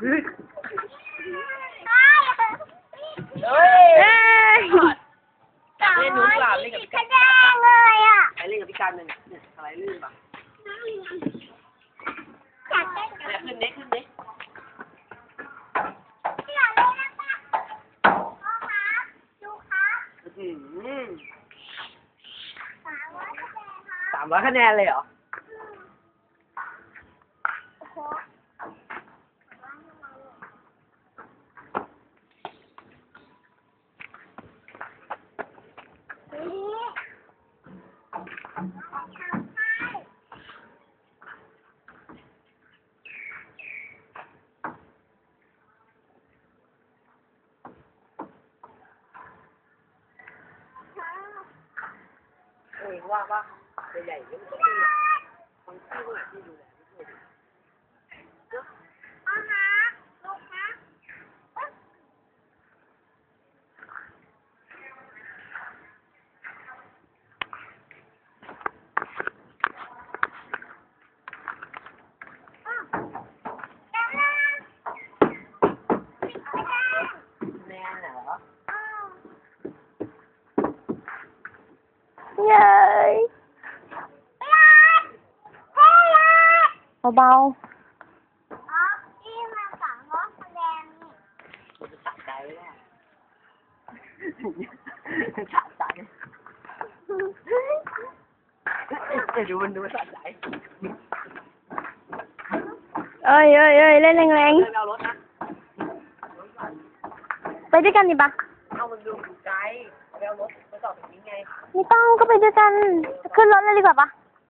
เฮ้ยเฮ้ยเล่นหนูกลาบเล่นกับพี่กกัระนแดงเลยอะใครเล่นกับพี่กันเนี่ยเนี่ยอะไรลื่นปะอยากเล่นนี่ยขึ้นเน็กขึ้นเน็กอยากเล่นนะป้าพ่อคดูครับสามร้อยคะแนนครับสามร้อยคะแนนเลยเหรอโหนี่ทำให้ เองว่าว่าใหญ่ๆเนี่ยมันต้องมันขี้หน่อยที่ดูแลไม่ช่วยดู พ่อฮะลูกฮะ แม่เหรอ เย้ยเบาอ๋อที่มันสามร้อยคะแนนนี่มันจะสะใจไม่ได้สะใจเดี๋ยวดูมันดูสะใจเอ้ยเอ้ยเอ้ยเล่นแรงเดินไปเอารถนะๆไปด้วยกันดิปะเอามันดูไกลเอาไปเอารถไป ต่อแบบนี้ไง ไม่ต้องก็ไปด้วยกัน ขึ้นรถเลยดีกว่าปะ